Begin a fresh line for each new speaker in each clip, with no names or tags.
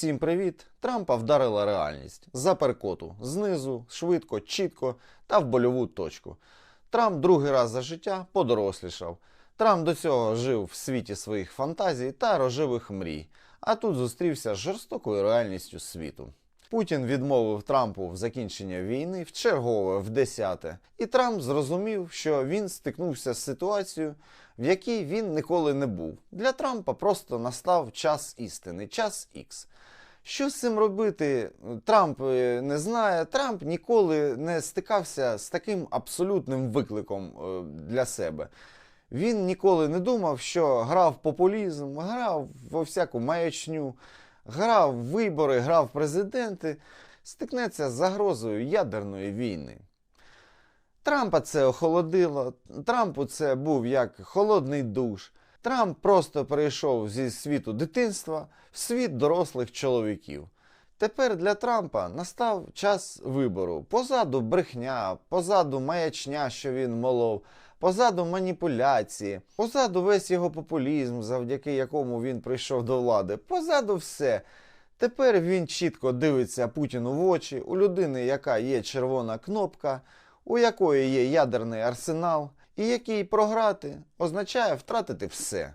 Всім привіт! Трампа вдарила реальність за перкоту знизу, швидко, чітко та в больову точку. Трамп другий раз за життя подорослішав. Трамп до цього жив в світі своїх фантазій та рожевих мрій, а тут зустрівся з жорстокою реальністю світу. Путін відмовив Трампу в закінчення війни в чергове в десяте, і Трамп зрозумів, що він стикнувся з ситуацією, в якій він ніколи не був. Для Трампа просто настав час істини, час Ікс. Що з цим робити? Трамп е, не знає. Трамп ніколи не стикався з таким абсолютним викликом е, для себе. Він ніколи не думав, що грав популізм, грав во всяку маячню, грав вибори, грав президенти, стикнеться з загрозою ядерної війни. Трампа це охолодило. Трампу це був як холодний душ. Трамп просто перейшов зі світу дитинства в світ дорослих чоловіків. Тепер для Трампа настав час вибору. Позаду брехня, позаду маячня, що він молов, позаду маніпуляції, позаду весь його популізм, завдяки якому він прийшов до влади. Позаду все. Тепер він чітко дивиться Путіну в очі, у людини, яка є червона кнопка, у якої є ядерний арсенал, і який програти означає втратити все.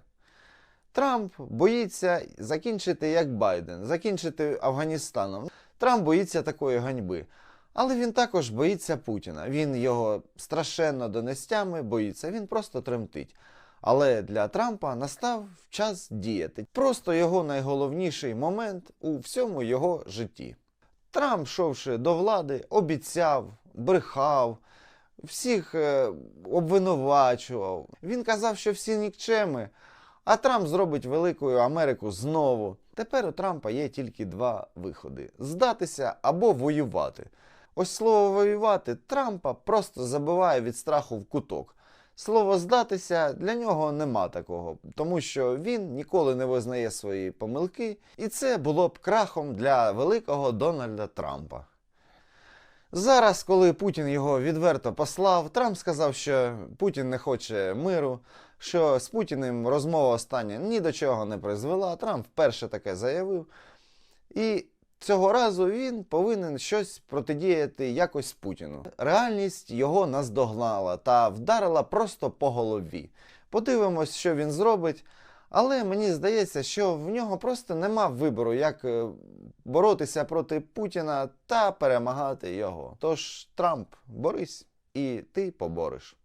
Трамп боїться закінчити як Байден, закінчити Афганістаном. Трамп боїться такої ганьби. Але він також боїться Путіна. Він його страшенно донестями боїться, він просто тремтить. Але для Трампа настав час діяти. Просто його найголовніший момент у всьому його житті. Трамп, йшовши до влади, обіцяв, брехав, всіх е, обвинувачував. Він казав, що всі нікчеми, а Трамп зробить великою Америку знову. Тепер у Трампа є тільки два виходи: здатися або воювати. Ось слово воювати Трампа просто забиває від страху в куток. Слово здатися для нього нема такого, тому що він ніколи не визнає свої помилки, і це було б крахом для великого Дональда Трампа. Зараз, коли Путін його відверто послав, Трамп сказав, що Путін не хоче миру, що з Путіним розмова остання ні до чого не призвела. Трамп вперше таке заявив. І цього разу він повинен щось протидіяти якось Путіну. Реальність його наздогнала та вдарила просто по голові. Подивимось, що він зробить. Але мені здається, що в нього просто нема вибору, як е, боротися проти Путіна та перемагати його. Тож, Трамп, борись і ти побориш.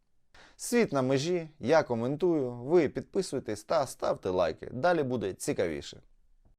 Світ на межі, я коментую, ви підписуйтесь та ставте лайки. Далі буде цікавіше.